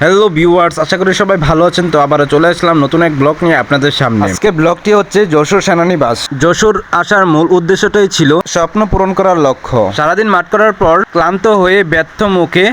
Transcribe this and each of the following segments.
Hello viewers আশা করি সবাই ভালো আছেন। তো আবারও চলে আসলাম নতুন এক ব্লগ নিয়ে আপনাদের সামনে। আজকে ব্লগটি হচ্ছে যশোর সেনানিবাস। যশোর আসার মূল উদ্দেশ্যটাই ছিল স্বপ্ন পূরণ করার লক্ষ্য। সারাদিন মাঠ করার পর ক্লান্ত হয়ে ব্যর্থ মুখে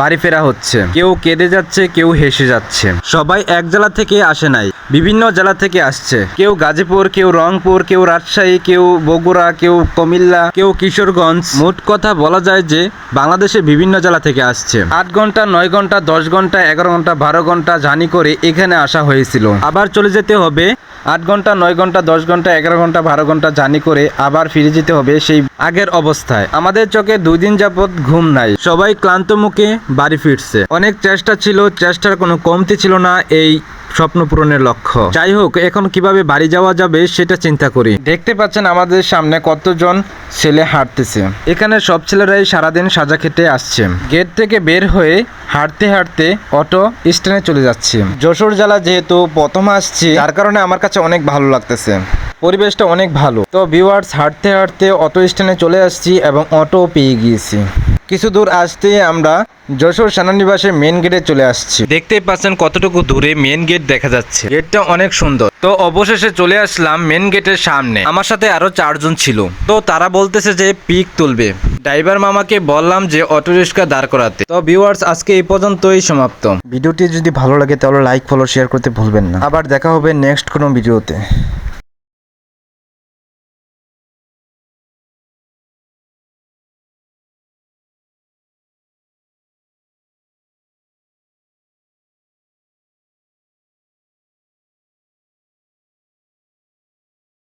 বাড়ি ফেরা হচ্ছে। কেউ কেঁদে যাচ্ছে, কেউ হেসে যাচ্ছে। সবাই এক জেলা থেকে আসে নাই, বিভিন্ন জেলা থেকে আসছে। কেউ গাজীপুর, কেউ রংপুর, কেউ রাজশাহী, কেউ বগুড়া, কেউ কুমিল্লা, কেউ কিশোরগঞ্জ। মোট কথা বলা যায় যে, বাংলাদেশে বিভিন্ন জেলা থেকে আসছে। আট ঘণ্টা, নয় ঘণ্টা, দশ ঘণ্টা, এগারো ঘণ্টা, বারো ঘণ্টা জানি করে এখানে আসা হয়েছিল। আবার চলে যেতে হবে আট ঘণ্টা, নয় ঘণ্টা, দশ ঘণ্টা, এগারো ঘণ্টা, বারো ঘণ্টা জানি করে আবার ফিরে যেতে হবে সেই আগের অবস্থায়। আমাদের চোখে দুই দিন যাবৎ ঘুম নাই। সবাই ক্লান্ত মুখে বাড়ি ফিরছে। অনেক চেষ্টা ছিল, চেষ্টার কোনো কমতি ছিল না। এই স্বপ্ন পূরণের লক্ষ্য। যাই হোক এখন কীভাবে বাড়ি যাওয়া যাবে সেটা চিন্তা করি। দেখতে পাচ্ছেন আমাদের সামনে কতজন ছেলে হাঁটতেছে। এখানে সব ছেলেরাই সারাদিন সাজা খেতে আসছে। গেট থেকে বের হয়ে হাঁটতে হাঁটতে অটো স্ট্যান্ডে চলে যাচ্ছি। যশোর জেলা যেহেতু প্রথম আসছি, তার কারণে আমার কাছে অনেক ভালো লাগতেছে। পরিবেশটা অনেক ভালো। তো ভিউয়ার্স হাঁটতে হাঁটতে অটো স্ট্যান্ডে চলে আসছি এবং অটো পেয়ে গিয়েছি। কিছু দূর আসতেই আমরা যশোর সেনানিবাসের মেন গেটে চলে আসছি। দেখতেই পাচ্ছেন কতটুকু দূরে মেন গেট দেখা যাচ্ছে। গেটটা অনেক সুন্দর। তো অবশেষে চলে আসলাম মেন গেটের সামনে। আমার সাথে আরও চারজন ছিল। তো তারা বলতেছে যে পিক তুলবে। ড্রাইভার মামাকে বললাম যে অটো রিক্সা দাঁড় করাতে। তো ভিউয়ার্স আজকে এই পর্যন্তই সমাপ্ত। ভিডিওটি যদি ভালো লাগে তাহলে লাইক ফলো শেয়ার করতে ভুলবেন না। আবার দেখা হবে নেক্সট কোনো ভিডিওতে।